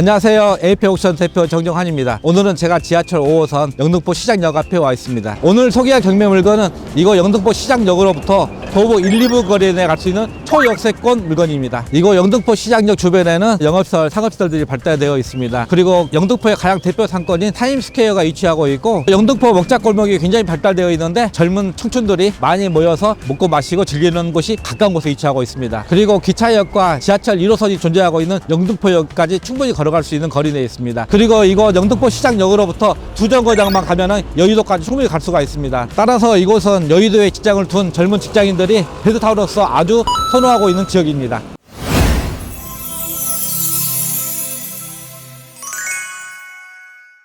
안녕하세요. 에이페 옥션 대표 정정환입니다. 오늘은 제가 지하철 5호선 영등포 시장역 앞에 와 있습니다. 오늘 소개할 경매 물건은 이거 영등포 시장역으로부터 도보 1, 2부 거리에 갈 수 있는 초역세권 물건입니다. 이거 영등포 시장역 주변에는 영업설, 상업시설들이 발달되어 있습니다. 그리고 영등포의 가장 대표 상권인 타임스퀘어가 위치하고 있고 영등포 먹자골목이 굉장히 발달되어 있는데 젊은 청춘들이 많이 모여서 먹고 마시고 즐기는 곳이 가까운 곳에 위치하고 있습니다. 그리고 기차역과 지하철 1호선이 존재하고 있는 영등포역까지 충분히 걸어 갈 수 있는 거리 내에 있습니다. 그리고 이거 영등포 시장역으로부터 두 정거장만 가면은 여의도까지 충분히 갈 수가 있습니다. 따라서 이곳은 여의도에 직장을 둔 젊은 직장인들이 베드타운으로서 아주 선호하고 있는 지역입니다.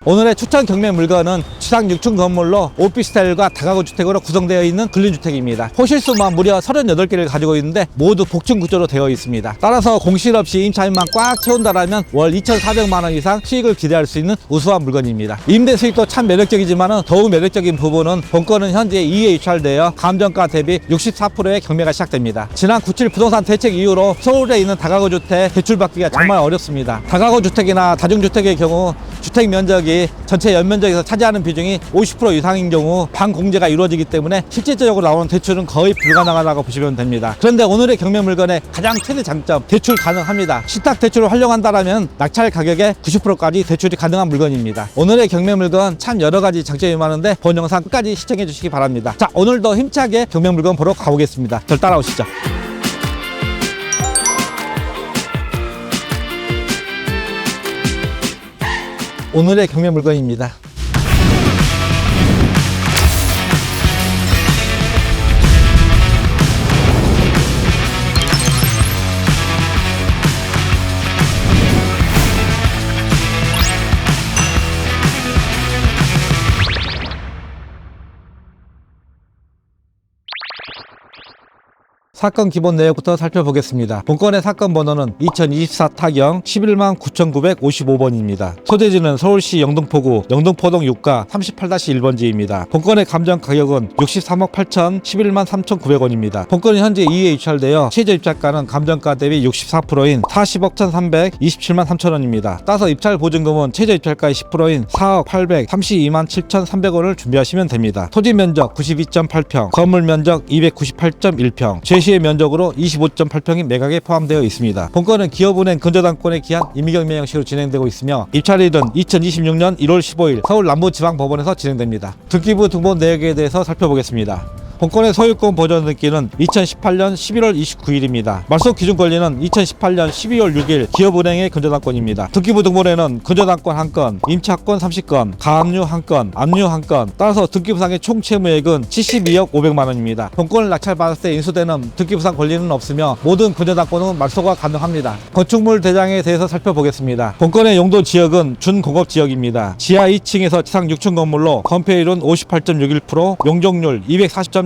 오늘의 추천 경매 물건은 지상 6층 건물로 오피스텔과 다가구 주택으로 구성되어 있는 근린주택입니다. 호실수만 무려 38개를 가지고 있는데 모두 복층 구조로 되어 있습니다. 따라서 공실 없이 임차인만 꽉 채운다라면 월 2,400만 원 이상 수익을 기대할 수 있는 우수한 물건입니다. 임대 수익도 참 매력적이지만 더욱 매력적인 부분은 본건은 현재 2에 유찰되어 감정가 대비 64%의 경매가 시작됩니다. 지난 97 부동산 대책 이후로 서울에 있는 다가구 주택 대출받기가 정말 어렵습니다. 다가구 주택이나 다중주택의 경우 주택 면적이 전체 연면적에서 차지하는 비중이 50% 이상인 경우 반공제가 이루어지기 때문에 실질적으로 나오는 대출은 거의 불가능하다고 보시면 됩니다. 그런데 오늘의 경매 물건의 가장 최대 장점 대출 가능합니다. 신탁 대출을 활용한다라면 낙찰 가격의 90%까지 대출이 가능한 물건입니다. 오늘의 경매 물건 참 여러 가지 장점이 많은데 본 영상 끝까지 시청해 주시기 바랍니다. 자 오늘도 힘차게 경매 물건 보러 가보겠습니다. 절 따라오시죠. 오늘의 경매 물건입니다. 사건 기본 내역부터 살펴보겠습니다. 본건의 사건 번호는 2024 타경 11만 9,955번입니다. 소재지는 서울시 영등포구 영등포동 6가 38-1번지입니다. 본건의 감정 가격은 63억 8천 11만 3,900원입니다. 본건은 현재 2에 유찰되어 최저 입찰가는 감정가 대비 64%인 40억 1,327만 3천원입니다. 따서 입찰 보증금은 최저 입찰가의 10%인 4억 832만 7,300원을 준비하시면 됩니다. 토지 면적 92.8평, 건물 면적 298.1평, 제 시의 면적으로 25.8평이 매각에 포함되어 있습니다. 본건은 기업은행 근저당권에 기한 임의경 매 형식으로 진행되고 있으며 입찰일은 2026년 1월 15일 서울 남부지방법원에서 진행됩니다. 등기부 등본 내역에 대해서 살펴보겠습니다. 본건의 소유권 보전 등기는 2018년 11월 29일입니다. 말소 기준 권리는 2018년 12월 6일 기업은행의 근저당권입니다. 등기부 등본에는 근저당권 1건, 임차권 30건, 가압류 1건, 압류 1건, 따라서 등기부상의 총 채무액은 72억 500만 원입니다. 본건을 낙찰받았을 때 인수되는 등기부상 권리는 없으며 모든 근저당권은 말소가 가능합니다. 건축물 대장에 대해서 살펴보겠습니다. 본건의 용도 지역은 준공업 지역입니다. 지하 2층에서 지상 6층 건물로 건폐율은 58.61%, 용적률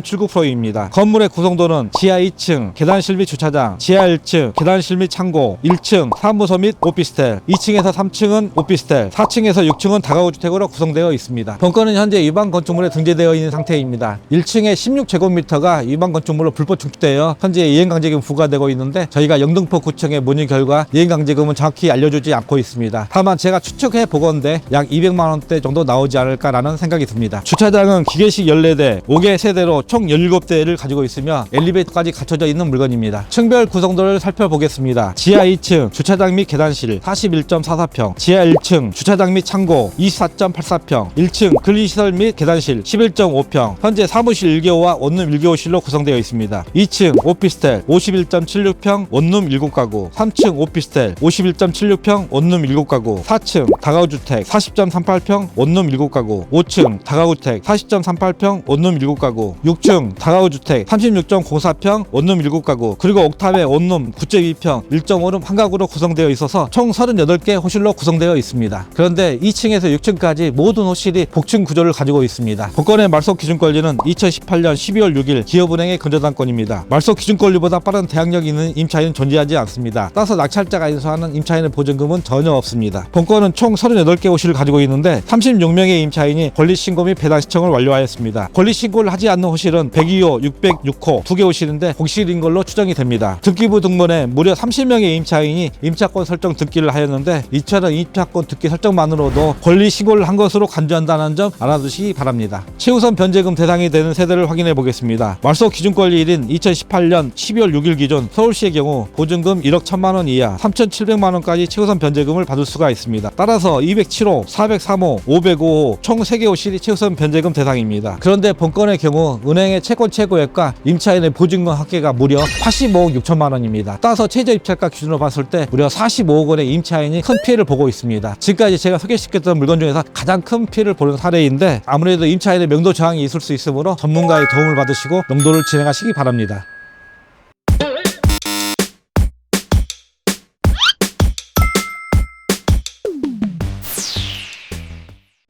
240.79%입니다. 건물의 구성도는 지하 2층 계단실 및 주차장, 지하 1층 계단실 및 창고, 1층 사무소 및 오피스텔, 2층에서 3층은 오피스텔, 4층에서 6층은 다가구 주택으로 구성되어 있습니다. 본건은 현재 위반 건축물에 등재되어 있는 상태입니다. 1층에 16제곱미터가 위반 건축물로 불법 증축되어 현재 이행강제금 부과되고 있는데 저희가 영등포 구청의 문의 결과 이행강제금은 정확히 알려주지 않고 있습니다. 다만 제가 추측해 보건데 약 200만 원대 정도 나오지 않을까라는 생각이 듭니다. 주차장은 기계식 14대, 5개 세대로 총 17대를 가지고 있으며 엘리베이터까지 갖춰져 있는 물건입니다. 층별 구성도를 살펴보겠습니다. 지하 2층 주차장 및 계단실 41.44평, 지하 1층 주차장 및 창고 24.84평, 1층 근리시설 및 계단실 11.5평, 현재 사무실 1개호와 원룸 1개호실로 구성되어 있습니다. 2층 오피스텔 51.76평, 원룸 7가구, 3층 오피스텔 51.76평, 원룸 7가구, 4층 다가구주택 40.38평, 원룸 7가구, 5층 다가구주택 40.38평, 원룸 7가구, 6층 다가구주택 36.04평, 원룸 7가구, 그리고 옥탑에 원룸 9.2평, 1.5룸 한 가구로 구성되어 있어서 총 38개 호실로 구성되어 있습니다. 그런데 2층에서 6층까지 모든 호실이 복층 구조를 가지고 있습니다. 본건의 말소 기준 권리는 2018년 12월 6일 기업은행의 근저당권입니다. 말소 기준 권리보다 빠른 대항력 있는 임차인은 존재하지 않습니다. 따라서 낙찰자가 인수하는 임차인의 보증금은 전혀 없습니다. 본건은 총 38개 호실을 가지고 있는데 36명의 임차인이 권리 신고 및 배당 신청을 완료하였습니다. 권리 신고를 하지 않는 호실은 호실은 102호, 606호 두 개 호실인데 공실인 걸로 추정이 됩니다. 등기부 등본에 무려 30명의 임차인이 임차권 설정 등기를 하였는데 이처럼 임차권 등기 설정만으로도 권리 신고를 한 것으로 간주한다는 점 알아두시기 바랍니다. 최우선 변제금 대상이 되는 세대를 확인해 보겠습니다. 말소 기준 권리일인 2018년 12월 6일 기준 서울시의 경우 보증금 1억 1천만 원 이하 3,700만 원까지 최우선 변제금을 받을 수가 있습니다. 따라서 207호, 403호, 505호 총 3개 호실이 최우선 변제금 대상입니다. 그런데 본건의 경우 은행 의 채권 최고액과 임차인의 보증금 합계가 무려 85억 6천만 원입니다. 따라서 최저 입찰가 기준으로 봤을 때 무려 45억 원의 임차인이 큰 피해를 보고 있습니다. 지금까지 제가 소개시켰던 물건 중에서 가장 큰 피해를 보는 사례인데 아무래도 임차인의 명도 저항이 있을 수 있으므로 전문가의 도움을 받으시고 명도를 진행하시기 바랍니다.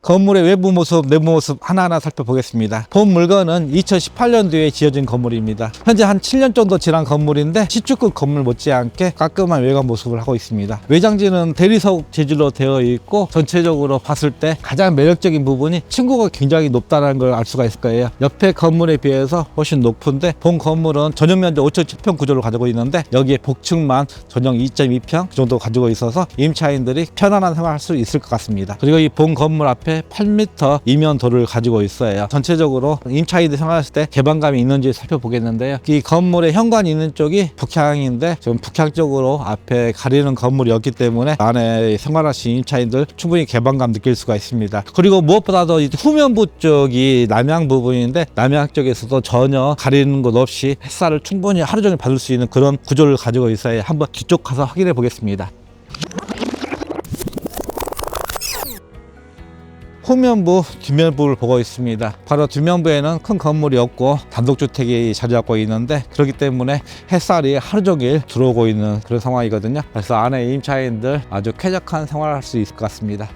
건물의 외부 모습, 내부 모습 하나하나 살펴보겠습니다. 본 물건은 2018년도에 지어진 건물입니다. 현재 한 7년 정도 지난 건물인데 시축급 건물 못지않게 깔끔한 외관 모습을 하고 있습니다. 외장지는 대리석 재질로 되어 있고 전체적으로 봤을 때 가장 매력적인 부분이 층고가 굉장히 높다는 걸 알 수가 있을 거예요. 옆에 건물에 비해서 훨씬 높은데 본 건물은 전용 면적 5,007평 구조를 가지고 있는데 여기에 복층만 전용 2.2평 그 정도 가지고 있어서 임차인들이 편안한 생활할 수 있을 것 같습니다. 그리고 이 본 건물 앞에 8m 이면도를 가지고 있어요. 전체적으로 임차인들이 생활했을 때 개방감이 있는지 살펴보겠는데요. 이 건물의 현관이 있는 쪽이 북향인데 지금 북향 쪽으로 앞에 가리는 건물이었기 때문에 안에 생활하시는 임차인들 충분히 개방감 느낄 수가 있습니다. 그리고 무엇보다도 이 후면부 쪽이 남향 부분인데 남향 쪽에서도 전혀 가리는 곳 없이 햇살을 충분히 하루 종일 받을 수 있는 그런 구조를 가지고 있어요. 한번 뒤쪽 가서 확인해 보겠습니다. 후면부, 뒷면부를 보고 있습니다. 바로 뒷면부에는 큰 건물이 없고 단독주택이 자리 잡고 있는데 그렇기 때문에 햇살이 하루 종일 들어오고 있는 그런 상황이거든요. 그래서 안에 임차인들 아주 쾌적한 생활을 할 수 있을 것 같습니다.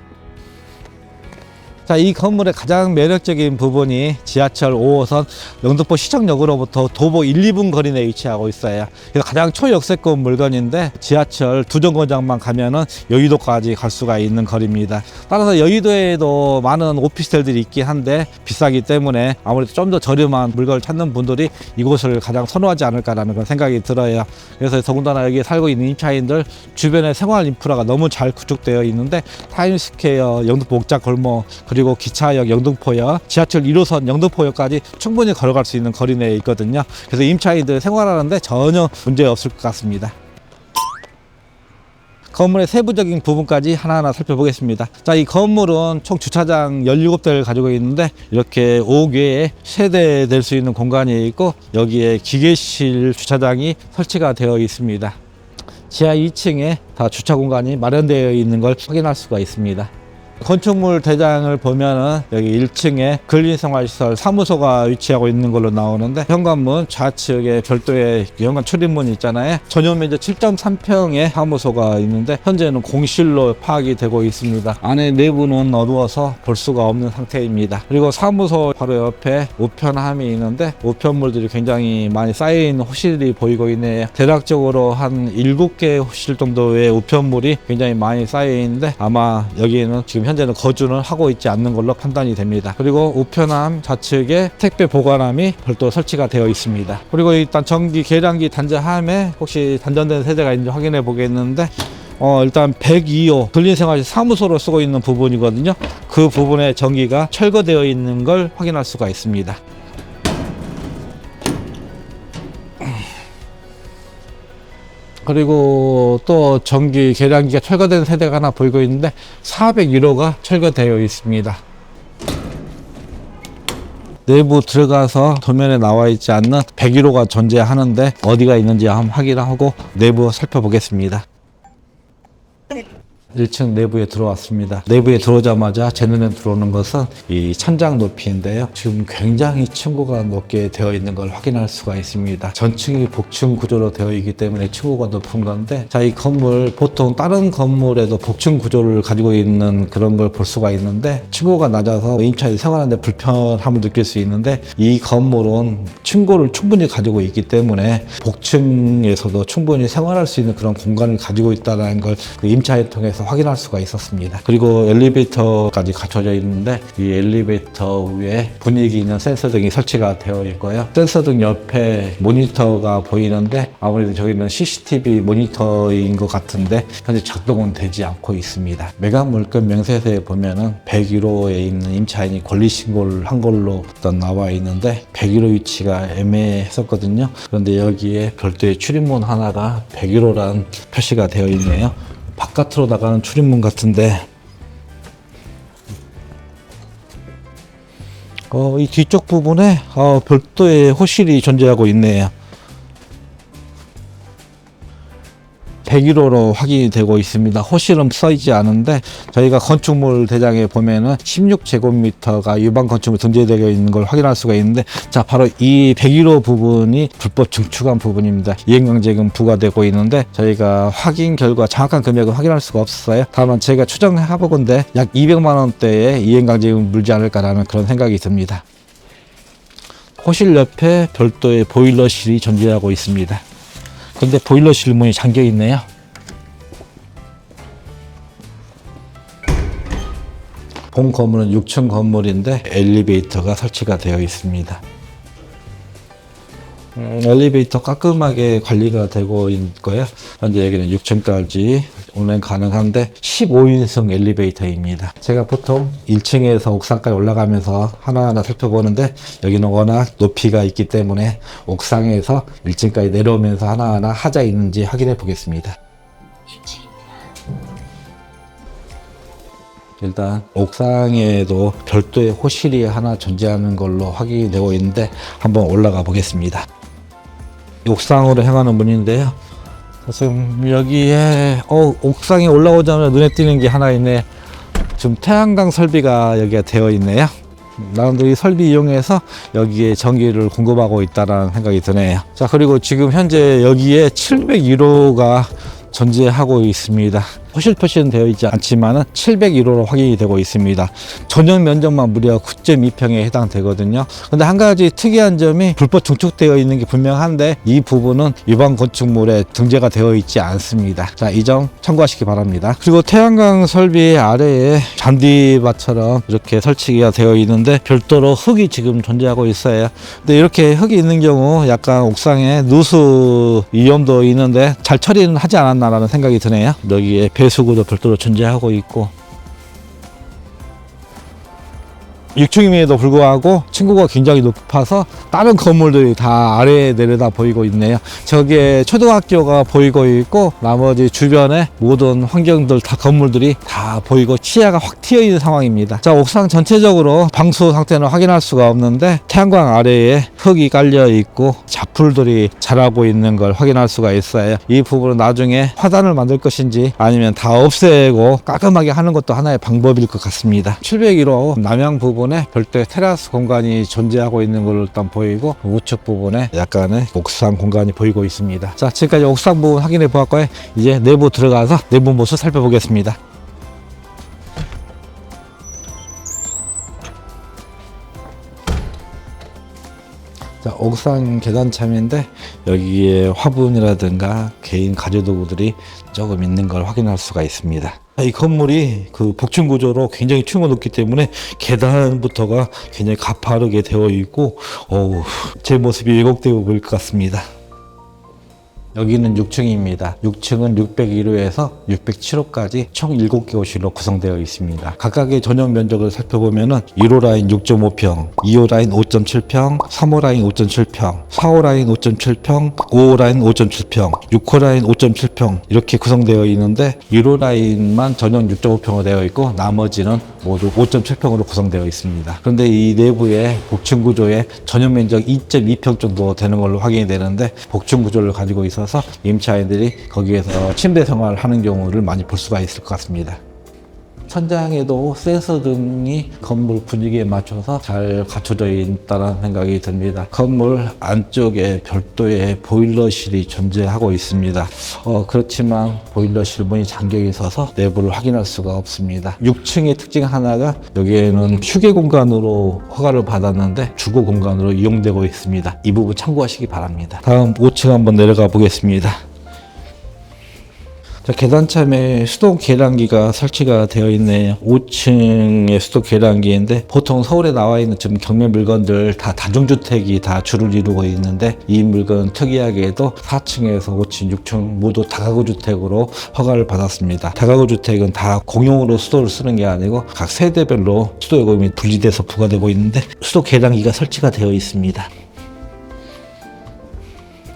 자, 이 건물의 가장 매력적인 부분이 지하철 5호선 영등포 시청역으로부터 도보 1, 2분 거리 내에 위치하고 있어요. 그래서 가장 초역세권 물건인데 지하철 두 정거장만 가면은 여의도까지 갈 수가 있는 거리입니다. 따라서 여의도에도 많은 오피스텔들이 있긴 한데 비싸기 때문에 아무래도 좀 더 저렴한 물건을 찾는 분들이 이곳을 가장 선호하지 않을까라는 그런 생각이 들어요. 그래서 더군다나 여기 살고 있는 임차인들 주변에 생활 인프라가 너무 잘 구축되어 있는데 타임스퀘어, 영등포 옥자 골목 그리고 기차역 영등포역, 지하철 1호선 영등포역까지 충분히 걸어갈 수 있는 거리 내에 있거든요. 그래서 임차인들 생활하는데 전혀 문제 없을 것 같습니다. 건물의 세부적인 부분까지 하나하나 살펴보겠습니다. 자, 이 건물은 총 주차장 17대를 가지고 있는데 이렇게 5개의 세대 될 수 있는 공간이 있고 여기에 기계실 주차장이 설치가 되어 있습니다. 지하 2층에 다 주차 공간이 마련되어 있는 걸 확인할 수가 있습니다. 건축물 대장을 보면은 여기 1층에 근린생활시설 사무소가 위치하고 있는 걸로 나오는데 현관문 좌측에 별도의 현관 출입문이 있잖아요. 전용 면적 7.3평의 사무소가 있는데 현재는 공실로 파악이 되고 있습니다. 안에 내부는 어두워서 볼 수가 없는 상태입니다. 그리고 사무소 바로 옆에 우편함이 있는데 우편물들이 굉장히 많이 있는 호실이 보이고 있네요. 대략적으로 한 7개 호실 정도의 우편물이 굉장히 많이 쌓여 있는데 아마 여기에는 지금 현 재는 거주는 하고 있지 않는 걸로 판단이 됩니다. 그리고 우편함 좌측에 택배 보관함이 별도 설치가 되어 있습니다. 그리고 일단 전기 계량기 단자함에 혹시 단전된 세대가 있는지 확인해 보겠는데 어, 일단 102호 근린생활 사무소로 쓰고 있는 부분이거든요. 그 부분에 전기가 철거되어 있는 걸 확인할 수가 있습니다. 그리고 또 전기 계량기가 철거된 세대가 하나 보이고 있는데 401호가 철거되어 있습니다. 내부 들어가서 도면에 나와 있지 않는 101호가 존재하는데 어디가 있는지 한번 확인하고 내부 살펴보겠습니다. 1층 내부에 들어왔습니다. 내부에 들어오자마자 제 눈에 들어오는 것은 이 천장 높이인데요. 지금 굉장히 층고가 높게 되어 있는 걸 확인할 수가 있습니다. 전층이 복층 구조로 되어 있기 때문에 층고가 높은 건데 자, 이 건물 보통 다른 건물에도 복층 구조를 가지고 있는 그런 걸 볼 수가 있는데 층고가 낮아서 임차인 생활하는데 불편함을 느낄 수 있는데 이 건물은 층고를 충분히 가지고 있기 때문에 복층에서도 충분히 생활할 수 있는 그런 공간을 가지고 있다는 걸 그 임차인 통해서 가서 확인할 수가 있었습니다. 그리고 엘리베이터까지 갖춰져 있는데 이 엘리베이터 위에 분위기 있는 센서 등이 설치가 되어 있고요. 센서 등 옆에 모니터가 보이는데 아무래도 저기는 CCTV 모니터인 것 같은데 현재 작동은 되지 않고 있습니다. 매각 물건 명세서에 보면은 101호에 있는 임차인이 권리 신고를 한 걸로 일단 나와 있는데 101호 위치가 애매했었거든요. 그런데 여기에 별도의 출입문 하나가 101호란 표시가 되어 있네요. 바깥으로 나가는 출입문 같은데 어, 이 뒤쪽 부분에 어, 별도의 호실이 존재하고 있네요. 101호로 확인이 되고 있습니다. 호실은 써있지 않은데 저희가 건축물 대장에 보면은 16제곱미터가 유방 건축물 등재되어 있는 걸 확인할 수가 있는데 자 바로 이 101호 부분이 불법 증축한 부분입니다. 이행강제금 부과되고 있는데 저희가 확인 결과 정확한 금액은 확인할 수가 없어요. 다만 제가 추정해보건데 약 200만 원대의 이행강제금 물지 않을까라는 그런 생각이 듭니다. 호실 옆에 별도의 보일러실이 존재하고 있습니다. 근데 보일러실 문이 잠겨 있네요. 본 건물은 6층 건물인데 엘리베이터가 설치가 되어 있습니다. 음, 엘리베이터 깔끔하게 관리가 되고 있고요. 현재 여기는 6층까지 운행 가능한데 15인승 엘리베이터입니다. 제가 보통 1층에서 옥상까지 올라가면서 하나하나 살펴보는데 여기는 워낙 높이가 있기 때문에 옥상에서 1층까지 내려오면서 하나하나 하자 있는지 확인해 보겠습니다. 일단 옥상에도 별도의 호실이 하나 존재하는 걸로 확인이 되고 있는데 한번 올라가 보겠습니다. 옥상으로 향하는 문인데요. 지금 여기에 어, 옥상에 올라오자마자 눈에 띄는 게 하나 있네. 지금 태양광 설비가 여기에 되어 있네요. 나름대로 이 설비 이용해서 여기에 전기를 공급하고 있다는 생각이 드네요. 자 그리고 지금 현재 여기에 701호가 존재하고 있습니다. 표시는 되어 있지 않지만 701호로 확인이 되고 있습니다. 전용 면적만 무려 9.2평에 해당되거든요. 근데 한 가지 특이한 점이 불법 증축되어 있는 게 분명한데 이 부분은 위반 건축물에 등재가 되어 있지 않습니다. 자, 이 점 참고하시기 바랍니다. 그리고 태양광 설비 아래에 잔디밭처럼 이렇게 설치가 되어 있는데 별도로 흙이 지금 존재하고 있어요. 근데 이렇게 흙이 있는 경우 약간 옥상에 누수 위험도 있는데 잘 처리는 하지 않았나라는 생각이 드네요. 여기에 배수구도 별도로 존재하고 있고 6층임에도 불구하고 층고가 굉장히 높아서 다른 건물들이 다 아래에 내려다 보이고 있네요. 저기에 초등학교가 보이고 있고 나머지 주변에 모든 환경들 다 건물들이 다 보이고 치아가 확 튀어 있는 상황입니다. 자 옥상 전체적으로 방수 상태는 확인할 수가 없는데 태양광 아래에 흙이 깔려 있고 잡풀들이 자라고 있는 걸 확인할 수가 있어요. 이 부분은 나중에 화단을 만들 것인지 아니면 다 없애고 깔끔하게 하는 것도 하나의 방법일 것 같습니다. 701호 남양 부분 에 별도의 테라스 공간이 존재하고 있는 걸로 일단 보이고 우측 부분에 약간의 옥상 공간이 보이고 있습니다. 자 지금까지 옥상 부분 확인해 보았고요. 이제 내부 들어가서 내부 모습 살펴보겠습니다. 자, 옥상 계단참인데 여기에 화분이라든가 개인 가재도구들이 조금 있는 걸 확인할 수가 있습니다. 이 건물이 그 복층 구조로 굉장히 층이 높기 때문에 계단부터가 굉장히 가파르게 되어 있고 어우, 제 모습이 왜곡되고 보일 것 같습니다. 여기는 6층입니다. 6층은 601호에서 607호까지 총 7개 호실로 구성되어 있습니다. 각각의 전용 면적을 살펴보면은 1호 라인 6.5평, 2호 라인 5.7평, 3호 라인 5.7평, 4호 라인 5.7평, 5호 라인 5.7평, 6호 라인 5.7평 이렇게 구성되어 있는데 1호 라인만 전용 6.5평으로 되어 있고 나머지는 모두 5.7평으로 구성되어 있습니다. 그런데 이 내부에 복층 구조에 전용 면적 2.2평 정도 되는 걸로 확인이 되는데 복층 구조를 가지고 있어 서 임차인들이 거기에서 침대 생활을 하는 경우를 많이 볼 수가 있을 것 같습니다. 천장에도 센서 등이 건물 분위기에 맞춰서 잘 갖춰져 있다는 생각이 듭니다. 건물 안쪽에 별도의 보일러실이 존재하고 있습니다. 어, 그렇지만 보일러실 문이 잠겨 있어서 내부를 확인할 수가 없습니다. 6층의 특징 하나가 여기에는 휴게 공간으로 허가를 받았는데 주거 공간으로 이용되고 있습니다. 이 부분 참고하시기 바랍니다. 다음 5층 한번 내려가 보겠습니다. 자, 계단참에 수동 계량기가 설치가 되어 있네요. 5층의 수동 계량기인데 보통 서울에 나와 있는 지금 경매 물건들 다 다중주택이 다 주를 이루고 있는데 이 물건은 특이하게도 4층에서 5층, 6층 모두 다가구 주택으로 허가를 받았습니다. 다가구 주택은 다 공용으로 수도를 쓰는 게 아니고 각 세대별로 수도 요금이 분리돼서 부과되고 있는데 수도 계량기가 설치가 되어 있습니다.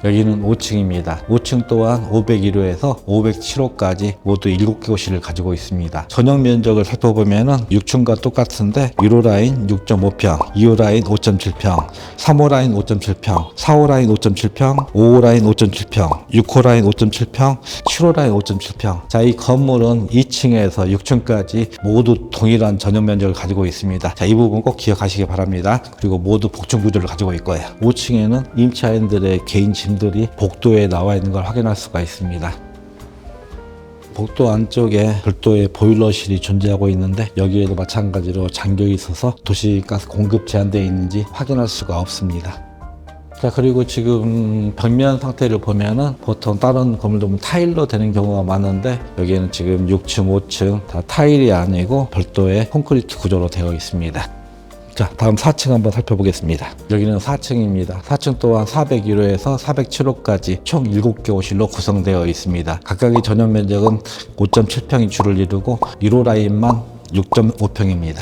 여기는 5층입니다. 5층 또한 501호에서 507호까지 모두 7개 호실을 가지고 있습니다. 전용 면적을 살펴보면은 6층과 똑같은데 1호 라인 6.5평, 2호 라인 5.7평, 3호 라인 5.7평, 4호 라인 5.7평, 5호 라인 5.7평, 6호 라인 5.7평, 7호 라인 5.7평. 자, 이 건물은 2층에서 6층까지 모두 동일한 전용 면적을 가지고 있습니다. 자, 이 부분 꼭 기억하시기 바랍니다. 그리고 모두 복층 구조를 가지고 있고요. 5층에는 임차인들의 개인 짐들이 복도에 나와 있는 걸 확인할 수가 있습니다. 복도 안쪽에 별도의 보일러실이 존재하고 있는데 여기에도 마찬가지로 잠겨 있어서 도시가스 공급 제한되어 있는지 확인할 수가 없습니다. 자 그리고 지금 벽면 상태를 보면은 보통 다른 건물도 보면 타일로 되는 경우가 많은데 여기에는 지금 6층, 5층 다 타일이 아니고 별도의 콘크리트 구조로 되어 있습니다. 자, 다음 4층 한번 살펴보겠습니다. 여기는 4층입니다. 4층 또한 401호에서 407호까지 총 7개 호실로 구성되어 있습니다. 각각의 전용 면적은 5.7평이 주를 이루고 1호 라인만 6.5평입니다.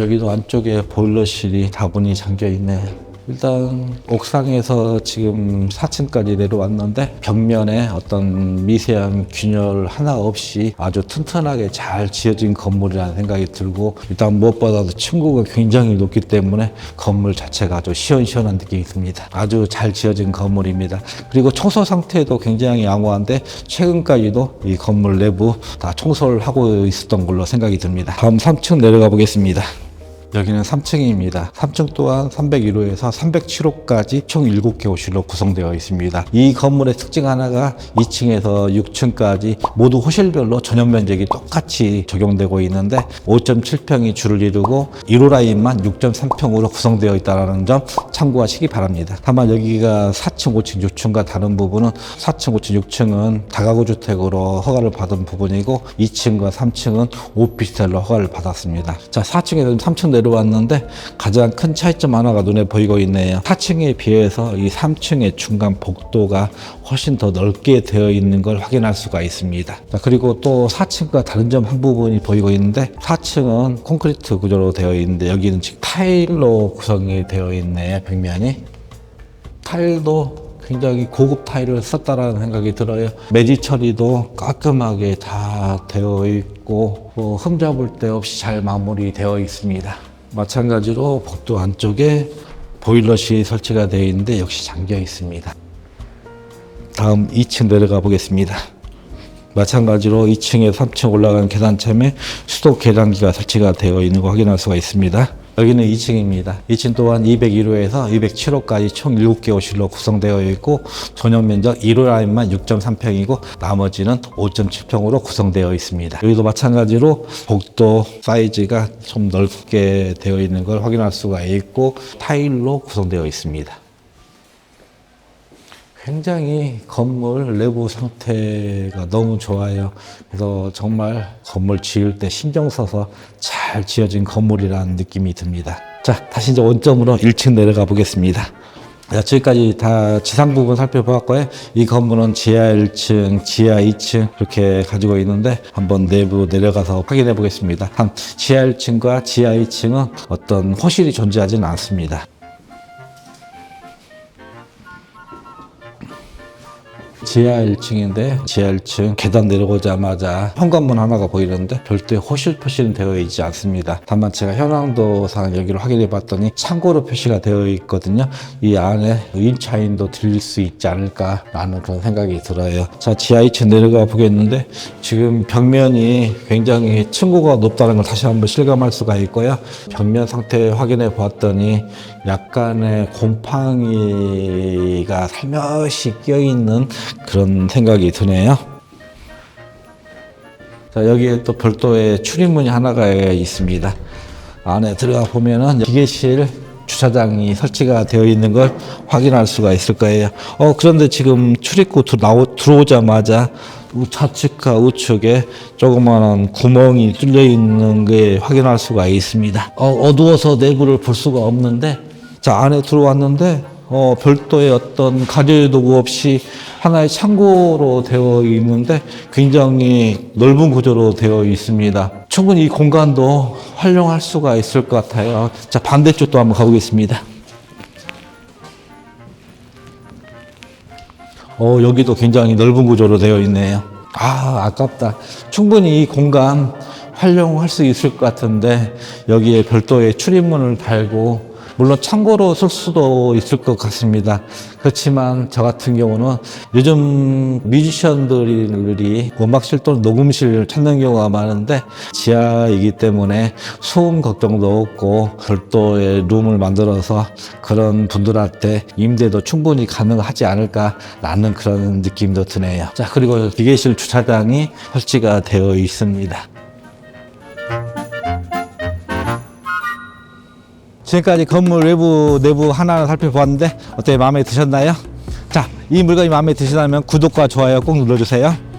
여기도 안쪽에 보일러실이 다분히 잠겨 있네요. 일단 옥상에서 지금 4층까지 내려왔는데 벽면에 어떤 미세한 균열 하나 없이 아주 튼튼하게 잘 지어진 건물이라는 생각이 들고 일단 무엇보다도 층고가 굉장히 높기 때문에 건물 자체가 아주 시원시원한 느낌이 듭니다. 아주 잘 지어진 건물입니다. 그리고 청소 상태도 굉장히 양호한데 최근까지도 이 건물 내부 다 청소를 하고 있었던 걸로 생각이 듭니다. 다음 3층 내려가 보겠습니다. 여기는 3층입니다. 3층 또한 301호에서 307호까지 총 7개 호실로 구성되어 있습니다. 이 건물의 특징 하나가 2층에서 6층까지 모두 호실별로 전용 면적이 똑같이 적용되고 있는데 5.7평이 주를 이루고 1호 라인만 6.3평으로 구성되어 있다는 점 참고하시기 바랍니다. 다만 여기가 4층, 5층, 6층과 다른 부분은 4층, 5층, 6층은 다가구 주택으로 허가를 받은 부분이고 2층과 3층은 오피스텔로 허가를 받았습니다. 자, 4층에서 3층 내려 왔는데 가장 큰 차이점 하나가 눈에 보이고 있네요. 4층에 비해서 이 3층의 중간 복도가 훨씬 더 넓게 되어 있는 걸 확인할 수가 있습니다. 자, 그리고 또 4층과 다른 점 한 부분이 보이고 있는데 4층은 콘크리트 구조로 되어 있는데 여기는 지금 타일로 구성이 되어 있네요. 벽면이. 타일도 굉장히 고급 타일을 썼다라는 생각이 들어요. 매지 처리도 깔끔하게 다 되어 있고 뭐 흠잡을 데 없이 잘 마무리되어 있습니다. 마찬가지로 복도 안쪽에 보일러실이 설치가 되어 있는데 역시 잠겨 있습니다. 다음 2층 내려가 보겠습니다. 마찬가지로 2층에 3층 올라가는 계단참에 수도 계량기가 설치가 되어 있는 거 확인할 수가 있습니다. 여기는 2층입니다. 2층 또한 201호에서 207호까지 총 7개 호실로 구성되어 있고 전용 면적 1호 라인만 6.3평이고 나머지는 5.7평으로 구성되어 있습니다. 여기도 마찬가지로 복도 사이즈가 좀 넓게 되어 있는 걸 확인할 수가 있고 타일로 구성되어 있습니다. 굉장히 건물 내부 상태가 너무 좋아요. 그래서 정말 건물 지을 때 신경 써서 잘 지어진 건물이라는 느낌이 듭니다. 자, 다시 이제 원점으로 1층 내려가 보겠습니다. 자, 지금까지 다 지상 부분 살펴보았고요. 이 건물은 지하 1층, 지하 2층 이렇게 가지고 있는데 한번 내부 내려가서 확인해 보겠습니다. 한 지하 1층과 지하 2층은 어떤 호실이 존재하지는 않습니다. 지하 1층인데 지하 1층 계단 내려오자마자 현관문 하나가 보이는데 별도의 호실 표시는 되어 있지 않습니다. 다만 제가 현황도상 여기를 확인해 봤더니 창고로 표시가 되어 있거든요. 이 안에 임차인도 들릴 수 있지 않을까라는 그런 생각이 들어요. 자 지하 2층 내려가 보겠는데 지금 벽면이 굉장히 층고가 높다는 걸 다시 한번 실감할 수가 있고요. 벽면 상태 확인해 봤더니 약간의 곰팡이가 살며시 끼어 있는 그런 생각이 드네요. 자, 여기에 또 별도의 출입문이 하나가 있습니다. 안에 들어가 보면은 기계실 주차장이 설치가 되어 있는 걸 확인할 수가 있을 거예요. 어, 그런데 지금 출입구 들- 나오, 들어오자마자 우- 좌측과 우측에 조그마한 구멍이 뚫려 있는 게 확인할 수가 있습니다. 어, 어두워서 내부를 볼 수가 없는데 자 안에 들어왔는데 어, 별도의 어떤 가열 도구 없이 하나의 창고로 되어 있는데 굉장히 넓은 구조로 되어 있습니다. 충분히 이 공간도 활용할 수가 있을 것 같아요. 자 반대쪽도 한번 가보겠습니다. 어, 여기도 굉장히 넓은 구조로 되어 있네요. 아, 아깝다. 충분히 이 공간 활용할 수 있을 것 같은데 여기에 별도의 출입문을 달고 물론 창고로 쓸 수도 있을 것 같습니다. 그렇지만 저 같은 경우는 요즘 뮤지션들이 음악실 또는 녹음실 찾는 경우가 많은데 지하이기 때문에 소음 걱정도 없고 별도의 룸을 만들어서 그런 분들한테 임대도 충분히 가능하지 않을까라는 그런 느낌도 드네요. 자, 그리고 기계실 주차장이 설치가 되어 있습니다. 지금까지 건물 외부 내부 하나하나 살펴보았는데 어떻게 마음에 드셨나요? 자, 이 물건이 마음에 드시다면 구독과 좋아요 꼭 눌러주세요.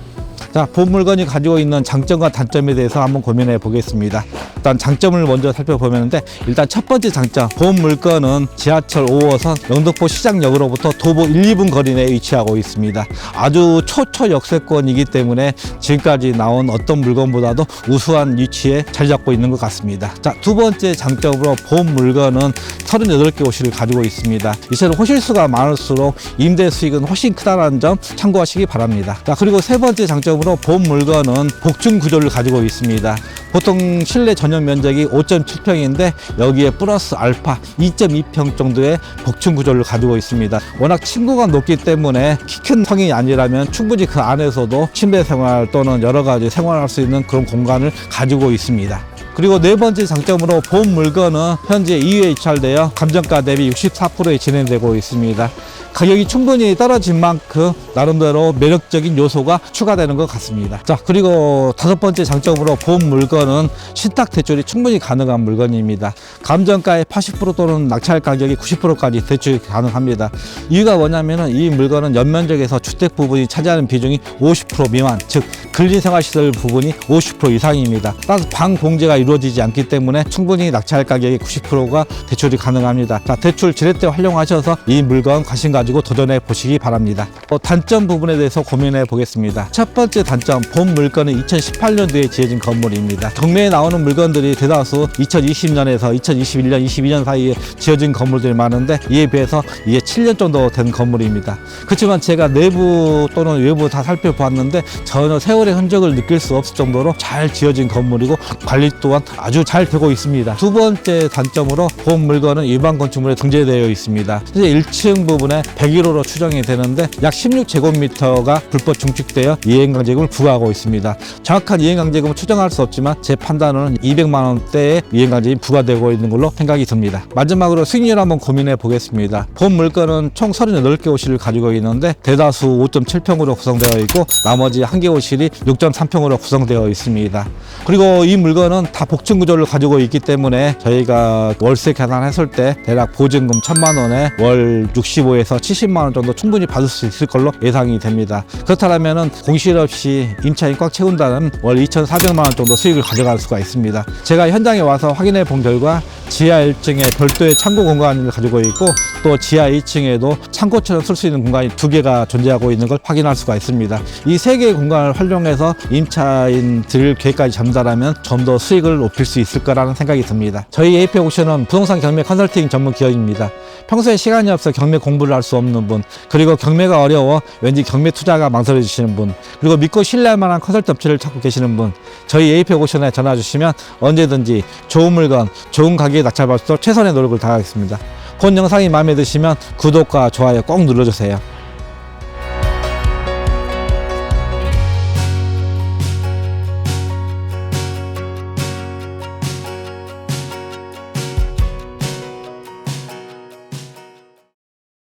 자, 본 물건이 가지고 있는 장점과 단점에 대해서 한번 고민해 보겠습니다. 일단 장점을 먼저 살펴보면데 일단 첫 번째 장점, 본 물건은 지하철 5호선 영등포 시장역으로부터 도보 1, 2분 거리 내에 위치하고 있습니다. 아주 초초 역세권이기 때문에 지금까지 나온 어떤 물건보다도 우수한 위치에 자리 잡고 있는 것 같습니다. 자, 두 번째 장점으로 본 물건은 38개 호실을 가지고 있습니다. 이처럼 호실 수가 많을수록 임대 수익은 훨씬 크다는 점 참고하시기 바랍니다. 자, 그리고 세 번째 장점으로 본 물건은 복층 구조를 가지고 있습니다. 보통 실내 전용 면적이 5.7평인데 여기에 플러스 알파 2.2평 정도의 복층 구조를 가지고 있습니다. 워낙 층고가 높기 때문에 키 큰 성이 아니라면 충분히 그 안에서도 침대 생활 또는 여러 가지 생활할 수 있는 그런 공간을 가지고 있습니다. 그리고 네 번째 장점으로 본 물건은 현재 2위에 입찰되어 감정가 대비 64%에 진행되고 있습니다. 가격이 충분히 떨어진 만큼 나름대로 매력적인 요소가 추가되는 것 같습니다. 자, 그리고 다섯 번째 장점으로 본 물건은 신탁 대출이 충분히 가능한 물건입니다. 감정가의 80% 또는 낙찰 가격이 90%까지 대출이 가능합니다. 이유가 뭐냐면은 이 물건은 연면적에서 주택 부분이 차지하는 비중이 50% 미만, 즉 근린생활시설 부분이 50% 이상입니다. 따라서 방 공제가 이루어지지 않기 때문에 충분히 낙찰 가격이 90%가 대출이 가능합니다. 자, 대출 지렛대 활용하셔서 이 물건 관심 가지고 도전해 보시기 바랍니다. 어, 단점 부분에 대해서 고민해 보겠습니다. 첫 번째 단점, 본 물건은 2018년도에 지어진 건물입니다. 경매에 나오는 물건들이 대다수 2020년에서 2021년, 22년 사이에 지어진 건물들이 많은데 이에 비해서 이게 7년 정도 된 건물입니다. 그렇지만 제가 내부 또는 외부 다 살펴보았는데 전혀 세월 의 흔적을 느낄 수 없을 정도로 잘 지어진 건물이고 관리 또한 아주 잘 되고 있습니다. 두 번째 단점으로 본 물건은 일반 건축물에 등재되어 있습니다. 현재 1층 부분에 101호로 추정이 되는데 약 16제곱미터가 불법 중축되어 이행강제금을 부과하고 있습니다. 정확한 이행강제금을 추정할 수 없지만 제 판단으로는 200만 원대의 이행강제금이 부과되고 있는 걸로 생각이 듭니다. 마지막으로 수익률 한번 고민해 보겠습니다. 본 물건은 총 38개 호실을 가지고 있는데 대다수 5.7평으로 구성되어 있고 나머지 한 개 호실이 6.3평으로 구성되어 있습니다. 그리고 이 물건은 다 복층 구조를 가지고 있기 때문에 저희가 월세 계산했을 때 대략 보증금 1천만 원에 월 65에서 70만 원 정도 충분히 받을 수 있을 걸로 예상이 됩니다. 그렇다면 공실 없이 임차인 꽉 채운다는 월 2,400만 원 정도 수익을 가져갈 수가 있습니다. 제가 현장에 와서 확인해 본 결과 지하 1층에 별도의 창고 공간을 가지고 있고 또 지하 2층에도 창고처럼 쓸 수 있는 공간이 두 개가 존재하고 있는 걸 확인할 수가 있습니다. 이 세 개의 공간을 활용 해서 임차인들 계획까지 전달하면 좀 더 수익을 높일 수 있을 거라는 생각이 듭니다. 저희 AP 옥션은 부동산 경매 컨설팅 전문 기업입니다. 평소에 시간이 없어 경매 공부를 할 수 없는 분, 그리고 경매가 어려워 왠지 경매 투자가 망설여지시는 분, 그리고 믿고 신뢰할 만한 컨설팅 업체를 찾고 계시는 분, 저희 AP 옥션에 전화 주시면 언제든지 좋은 물건, 좋은 가격에 낙찰받을 수 있도록 최선의 노력을 다하겠습니다. 본 영상이 마음에 드시면 구독과 좋아요 꼭 눌러주세요.